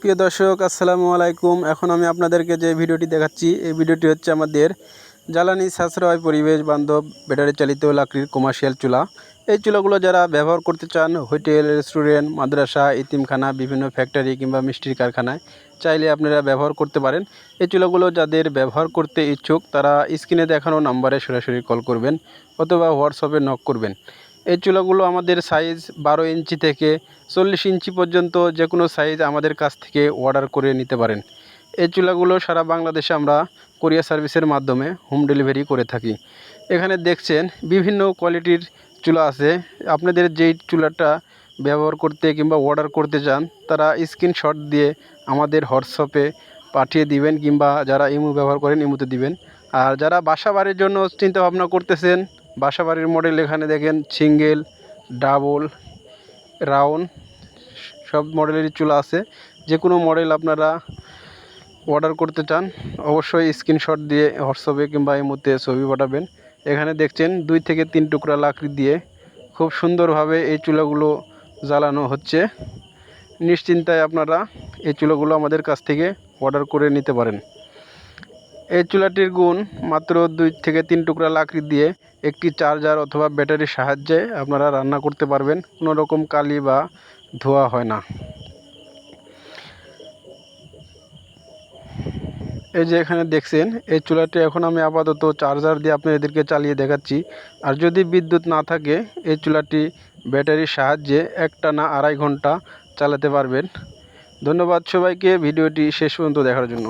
প্রিয় দর্শক, আসসালামু আলাইকুম। এখন আমি আপনাদেরকে যে ভিডিওটি দেখাচ্ছি, এই ভিডিওটি হচ্ছে আমাদের জ্বালানি সাশ্রয় পরিবেশ বান্ধব ব্যাটারি চালিত লাকড়ির কমার্শিয়াল চুলা। এই চুলাগুলো যারা ব্যবহার করতে চান, হোটেল, রেস্টুরেন্ট, মাদ্রাসা ইতিমখানা বিভিন্ন ফ্যাক্টরি কিংবা মিষ্টির কারখানায়, চাইলে আপনারা ব্যবহার করতে পারেন। এই চুলাগুলো যাদের ব্যবহার করতে ইচ্ছুক, তারা স্ক্রিনে দেখানো নাম্বারে সরাসরি কল করবেন অথবা হোয়াটসঅ্যাপে নক করবেন। এই চুলাগুলো আমাদের সাইজ বারো ইঞ্চি থেকে চল্লিশ ইঞ্চি পর্যন্ত যে কোনো সাইজ আমাদের কাছ থেকে অর্ডার করে নিতে পারেন। এই চুলাগুলো সারা বাংলাদেশে আমরা কোরিয়ার সার্ভিসের মাধ্যমে হোম ডেলিভারি করে থাকি। এখানে দেখছেন বিভিন্ন কোয়ালিটির চুলা আছে। আপনাদের যেই চুলাটা ব্যবহার করতে কিংবা অর্ডার করতে চান, তারা স্ক্রিনশট দিয়ে আমাদের হোয়াটসঅ্যাপে পাঠিয়ে দিবেন কিংবা যারা ইমো ব্যবহার করেন ইমোতে দিবেন। আর যারা বাসা বাড়ির জন্য চিন্তা ভাবনা করতেছেন বাসা বাড়ির মডেল এখানে দেখেন সিঙ্গেল ডাবল রাউন্ড সব মডেলেরই চুলা আছে। যে কোনো মডেল আপনারা অর্ডার করতে চান, অবশ্যই স্ক্রিনশট দিয়ে হোয়াটসঅ্যাপে কিংবা এই মধ্যে ছবি পাঠাবেন। এখানে দেখছেন, দুই থেকে তিন টুকরা লাকড়ি দিয়ে খুব সুন্দরভাবে এই চুলাগুলো জ্বালানো হচ্ছে। নিশ্চিন্তায় আপনারা এই চুলাগুলো আমাদের কাছ থেকে অর্ডার করে নিতে পারেন। এই চুলাটির গুণ মাত্র দুই থেকে তিন টুকরা লাকড়ি দিয়ে একটি চার্জার অথবা ব্যাটারির সাহায্যে আপনারা রান্না করতে পারবেন। কোনো রকম কালি বা ধোয়া হয় না। এই যে এখানে দেখছেন, এই চুলাটি এখন আমি আপাতত চার্জার দিয়ে আপনাদেরকে চালিয়ে দেখাচ্ছি। আর যদি বিদ্যুৎ না থাকে, এই চুলাটি ব্যাটারির সাহায্যে একটা না আড়াই ঘণ্টা চালাতে পারবেন। ধন্যবাদ সবাইকে, ভিডিওটি শেষ পর্যন্ত দেখার জন্য।